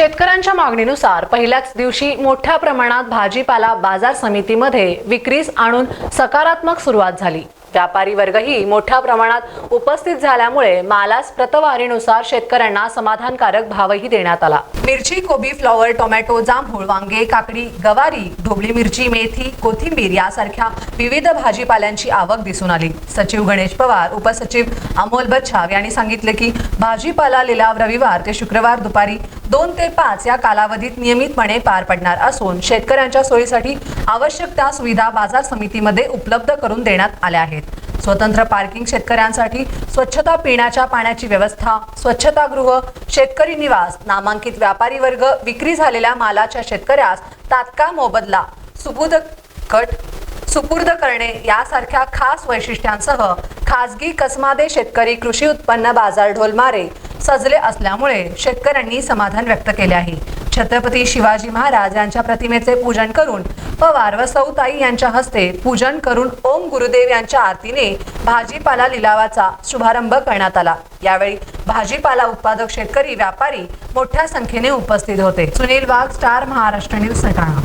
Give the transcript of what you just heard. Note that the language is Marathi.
शेतकऱ्यांच्या मागणीनुसार पहिल्याच दिवशी मोठ्या प्रमाणात भाजीपाला बाजार समितीमध्ये विक्रीस आणून सकारात्मक सुरुवात झाली. व्यापारी वर्गही मोठ्या प्रमाणात उपस्थित झाल्यामुळे मालास प्रतवारीनुसार शेतकऱ्यांना समाधानकारक भावही देण्यात आला. मिरची कोबी फ्लॉवर टोमॅटो जांभूळ वांगे काकडी गवारी ढोबळी मिरची मेथी कोथिंबीर यासारख्या विविध भाजीपाल्यांची आवक दिसून आली. सचिव गणेश पवार उपसचिव अमोल बच्छाव यांनी सांगितले की भाजीपाला लिलाव रविवार ते शुक्रवार दुपारी दोन ते पाच या कालावधीत नियमितपणे पार पडणार असून शेतकऱ्यांच्या सोयीसाठी आवश्यक त्या सुविधा बाजार समितीमध्ये उपलब्ध करून देण्यात आल्या आहेत. स्वतंत्र पार्किंग शेतकऱ्यांसाठी स्वच्छता पिण्याच्या पाण्याची व्यवस्था स्वच्छतागृह शेतकरी निवास नामांकित व्यापारी वर्ग विक्री झालेल्या मालाच्या शेतकऱ्यास तात्काळ मोबदला सुबुद कट सुपूर्द करणे यासारख्या खास वैशिष्ट्यांसह खासगी कसमादे शेतकरी कृषी उत्पन्न बाजार ढोलमारे सजले असल्यामुळे शेतकऱ्यांनी समाधान व्यक्त केले आहे. छत्रपती शिवाजी महाराज यांच्या प्रतिमेचे पूजन करून पवार व सौताई यांच्या हस्ते पूजन करून ओम गुरुदेव यांच्या आरतीने भाजीपाला लिलावाचा शुभारंभ करण्यात आला. यावेळी भाजीपाला उत्पादक शेतकरी व्यापारी मोठ्या संख्येने उपस्थित होते. Sunil Wagh star Maharashtra news Satana.